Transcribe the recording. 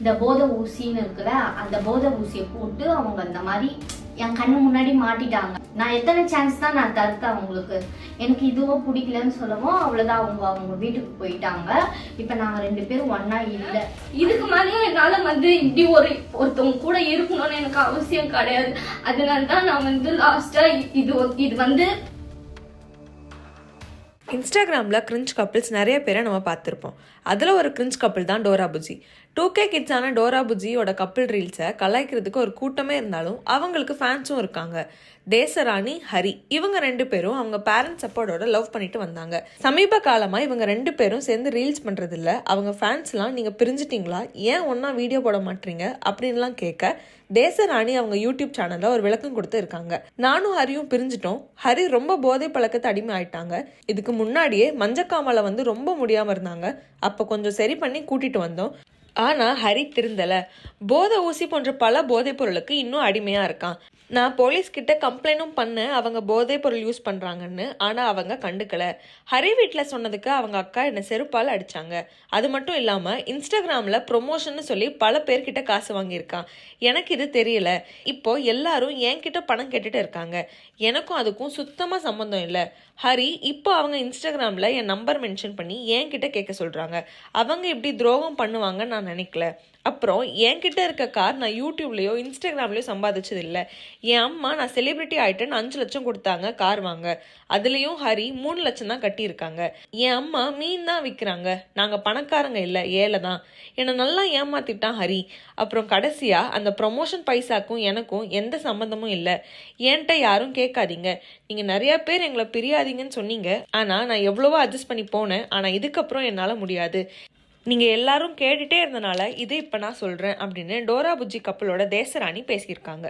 இந்த போதை ஊசின்னு இருக்குல்ல அந்த போதை ஊசியை போட்டு அவங்க அந்த மாதிரி என் கண்ணு முன்னாடி மாட்டிட்டாங்க. நான் எத்தனை சான்ஸ் தான் நான் தருத்தேன் அவங்களுக்கு? எனக்கு இதுவும் பிடிக்கலன்னு சொல்லவும் அவ்வளோதான் அவங்க அவங்க வீட்டுக்கு போயிட்டாங்க. இப்போ நாங்கள் ரெண்டு பேரும் ஒன்றா இல்லை. இதுக்கு மேலேயும் என்னால வந்து இப்படி ஒரு ஒருத்தவங்க கூட இருக்கணும்னு எனக்கு அவசியம் கிடையாது. அதனால தான் நான் வந்து லாஸ்டா இது இது வந்து இன்ஸ்டாகிராமில் கிரிஞ்ச் கப்பிள்ஸ் நிறைய பேரை நம்ம பார்த்துருப்போம். அதில் ஒரு கிரிஞ்ச் கப்பிள் தான் டோரா புஜி டூ கே கிட்ஸான டோரா புஜியோட கப்பிள் ரீல்ஸை கலாய்க்கிறதுக்கு ஒரு கூட்டமே இருந்தாலும் அவங்களுக்கு ஃபேன்ஸும் இருக்காங்க. தேசராணி ஹரி இவங்க ரெண்டு பேரும் அவங்க பேரண்ட்ஸ் சப்போர்ட்டோட லவ் பண்ணிட்டு வந்தாங்க. சமீப காலமாக இவங்க ரெண்டு பேரும் சேர்ந்து ரீல்ஸ் பண்ணுறதில்ல அவங்க ஃபேன்ஸ்லாம் நீங்கள் பிரிஞ்சிட்டிங்களா? ஏன் ஒன்றா வீடியோ போட மாட்டீங்க? அப்படின்லாம் கேட்க தேசராணி அவங்க யூடியூப் சேனலில் ஒரு விளக்கம் கொடுத்து இருக்காங்க. நானும் ஹரியும் பிரிஞ்சிட்டோம். ஹரி ரொம்ப போதை பழக்கத்தை அடிமை ஆயிட்டாங்க இதுக்கு முன்னாடியே மஞ்சக்காமலை வந்து ரொம்ப முடியாம இருந்தாங்க. அப்ப கொஞ்சம் சரி பண்ணி கூட்டிட்டு வந்தோம். ஆனால் ஹரி திருந்தலை. போதை ஊசி போன்ற பல போதைப் பொருளுக்கு இன்னும் அடிமையாக இருக்கான். நான் போலீஸ் கிட்ட கம்ப்ளைண்ட்டும் பண்ணேன் அவங்க போதைப் பொருள் யூஸ் பண்ணுறாங்கன்னு ஆனால் அவங்க கண்டுக்கல. ஹரி வீட்டில் சொன்னதுக்கு அவங்க அக்கா என்னை செருப்பால் அடிச்சாங்க. அது மட்டும் இல்லாமல் இன்ஸ்டாகிராமில் ப்ரொமோஷன் சொல்லி பல பேர்கிட்ட காசு வாங்கியிருக்கான். எனக்கு இது தெரியல. இப்போ எல்லாரும் என்கிட்ட பணம் கேட்டுட்டு இருக்காங்க. எனக்கும் அதுக்கும் சுத்தமாக சம்மந்தம் இல்லை. ஹரி இப்போ அவங்க இன்ஸ்டாகிராமில் என் நம்பர் மென்ஷன் பண்ணி என்கிட்ட கேட்க சொல்கிறாங்க அவங்க இப்படி துரோகம் பண்ணுவாங்க நான் நினைக்கல. அப்புறம் என்கிட்ட இருக்க கார் நான் யூடியூப்லேயோ இன்ஸ்டாகிராம்லேயோ சம்பாதிச்சது இல்லை என் அம்மா நான் செலிபிரிட்டி ஆகிட்டேன்னு அஞ்சு லட்சம் கொடுத்தாங்க கார் வாங்க. அதுலேயும் ஹரி மூணு லட்சம் தான் கட்டியிருக்காங்க. என் அம்மா மீன் தான் விற்கிறாங்க நாங்கள் பணக்காரங்க இல்லை ஏழை தான். என்னை நல்லா ஏமாத்திட்டான் ஹரி. அப்புறம் கடைசியாக அந்த ப்ரொமோஷன் பைசாக்கும் எனக்கும் எந்த சம்மந்தமும் இல்லை. என்கிட்ட யாரும் கேட்காதீங்க. நீங்கள் நிறையா பேர் எங்களை பிரியாதீங்கன்னு சொன்னீங்க. ஆனால் நான் எவ்வளவோ அட்ஜஸ்ட் பண்ணி போனேன். ஆனால் இதுக்கப்புறம் என்னால் முடியாது. நீங்கள் எல்லாரும் கேட்டுட்டே இருந்தனால இது இப்போ நான் சொல்கிறேன் அப்படின்னு டோரா புஜ்ஜி கப்பலோட தேசராணி பேசியிருக்காங்க.